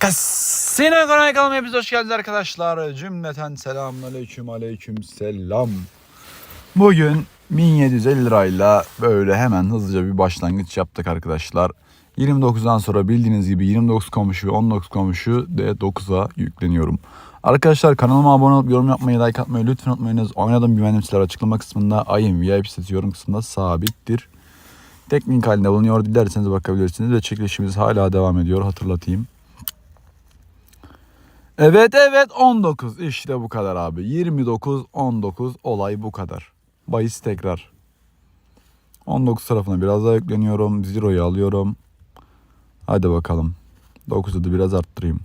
Kasino Ekonomi kanalıma hepiniz hoş geldiniz arkadaşlar. Cümleten selamünaleyküm aleyküm selam. Bugün 1750 lirayla böyle hemen hızlıca bir başlangıç yaptık arkadaşlar. 29'dan sonra bildiğiniz gibi 29 komşu ve 19 komşu D9'a yükleniyorum. Arkadaşlar kanalıma abone olup yorum yapmayı, like atmayı lütfen unutmayınız. Oynadığım güvenliğim silahı açıklama kısmında ayım VIP sitesi yorum kısmında sabittir. Teknik halinde bulunuyor. Dilerseniz bakabilirsiniz ve çekilişimiz hala devam ediyor. Hatırlatayım. Evet evet 19 işte bu kadar abi. 29 19 olay bu kadar. Bayis tekrar. 19 tarafına biraz daha yükleniyorum. Zero'yu alıyorum. Hadi bakalım. 9'u da biraz arttırayım.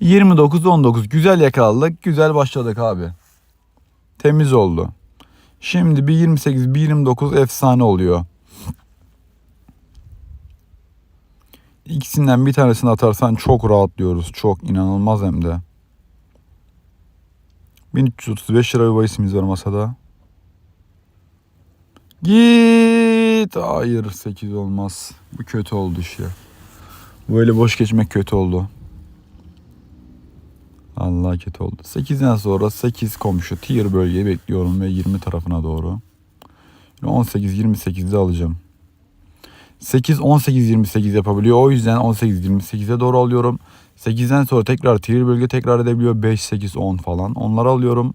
29 19 güzel yakaladık. Güzel başladık abi. Temiz oldu. Şimdi bir 28 bir 29 efsane oluyor. İkisinden bir tanesini atarsan çok rahatlıyoruz. Çok inanılmaz hem de. 1335 lira bir bahisimiz var masada. Git. Hayır 8 olmaz. Bu kötü oldu işte. Böyle boş geçmek kötü oldu. Allah kötü oldu. 8'den sonra 8 komşu tier bölgeyi bekliyorum ve 20 tarafına doğru. 18 28'de alacağım. 8 18 28 yapabiliyor. O yüzden 18 28'e doğru alıyorum. 8'den sonra tekrar tier bölge tekrar edebiliyor. 5 8 10 falan. Onları alıyorum.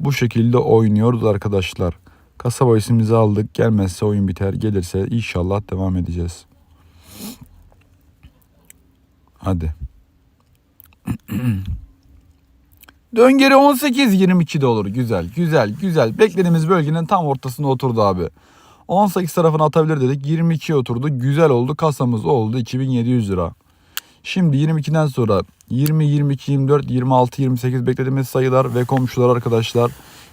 Bu şekilde oynuyoruz arkadaşlar. Kasaba isimimizi aldık. Gelmezse oyun biter. Gelirse inşallah devam edeceğiz. Hadi. Dön geri 18 22 de olur. Güzel, güzel, güzel. Beklediğimiz bölgenin tam ortasına oturdu abi. 18 tarafına atabilir dedik. 22 oturdu. Güzel oldu. Kasamız oldu 2700 lira. Şimdi 22'den sonra 20, 22, 24, 26, 28 beklediğimiz sayılar ve komşular arkadaşlar.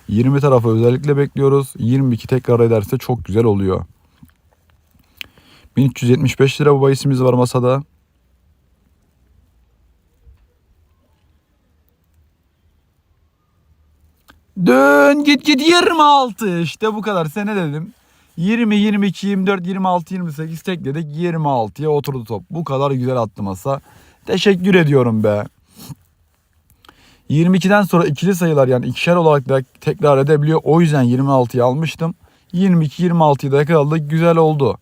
20 tarafa özellikle bekliyoruz. 22 tekrar ederse çok güzel oluyor. 1375 lira bu bahisimiz var masada. Dön git git 26 işte bu kadar sene dedim. 20, 22, 24, 26, 28 tekledik 26'ya oturdu top. Bu kadar güzel attı masa. Teşekkür ediyorum be. 22'den sonra ikili sayılar yani ikişer olarak da tekrar edebiliyor. O yüzden 26'yı almıştım. 22, 26'yı da yakaladık. Güzel oldu.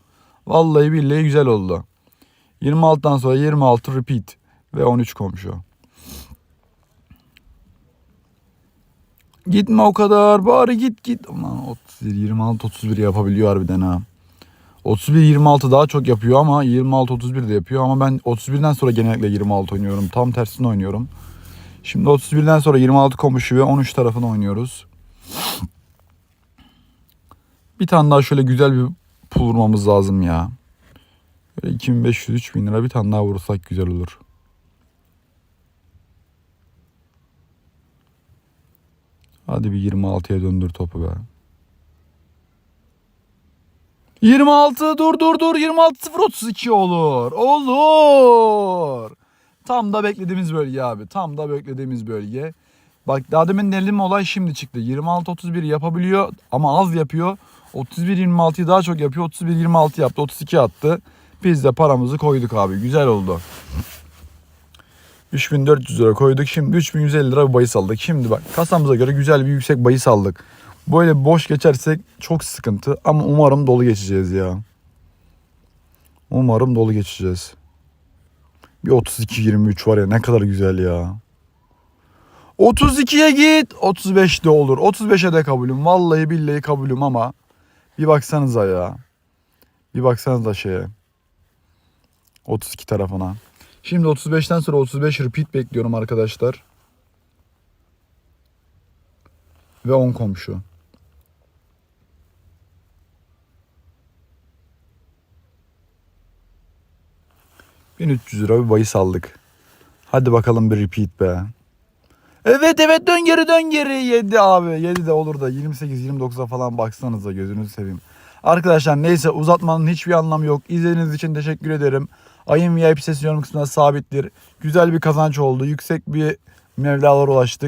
Vallahi billahi güzel oldu. 26'dan sonra 26 repeat ve 13 komşu. Gitme o kadar. Bari git git. Ulan 31 26 31 yapabiliyor harbiden ha. 31 26 daha çok yapıyor ama 26 31 de yapıyor ama ben 31'den sonra genellikle 26 oynuyorum. Tam tersini oynuyorum. Şimdi 31'den sonra 26 komşu ve 13 tarafını oynuyoruz. Bir tane daha şöyle güzel bir pul vurmamız lazım ya. Böyle 2500 3000 lira bir tane daha vurursak güzel olur. Hadi bir 26'ya döndür topu be. 26 dur dur dur 26 0 32 olur. Olur. Tam da beklediğimiz bölge abi. Tam da beklediğimiz bölge. Bak daha demin dedim olay şimdi çıktı. 26 31 yapabiliyor ama az yapıyor. 31 26'yı daha çok yapıyor. 31 26 yaptı. 32 attı. Biz de paramızı koyduk abi. Güzel oldu. 3400 lira koyduk. Şimdi 3150 lira bir bahis aldık. Şimdi bak kasamıza göre güzel bir yüksek bahis aldık. Böyle boş geçersek çok sıkıntı ama umarım dolu geçeceğiz ya. Umarım dolu geçeceğiz. Bir 32-23 var ya ne kadar güzel ya. 32'ye git. 35 de olur. 35'e de kabulüm. Vallahi billahi kabulüm ama bir baksanıza ya. Bir baksanıza şeye. 32 tarafına. Şimdi 35'ten sonra 35 repeat bekliyorum arkadaşlar. Ve 10 komşu. ...1300 lira bir bahis aldık. Hadi bakalım bir repeat be. Evet evet dön geri dön geri. 7 abi 7 de olur da 28-29'a falan baksanıza gözünüzü seveyim. Arkadaşlar neyse uzatmanın hiçbir anlamı yok. İzlediğiniz için teşekkür ederim. Ayın VIP sesi yorum kısmında sabittir. Güzel bir kazanç oldu. Yüksek bir mevlalara ulaştık.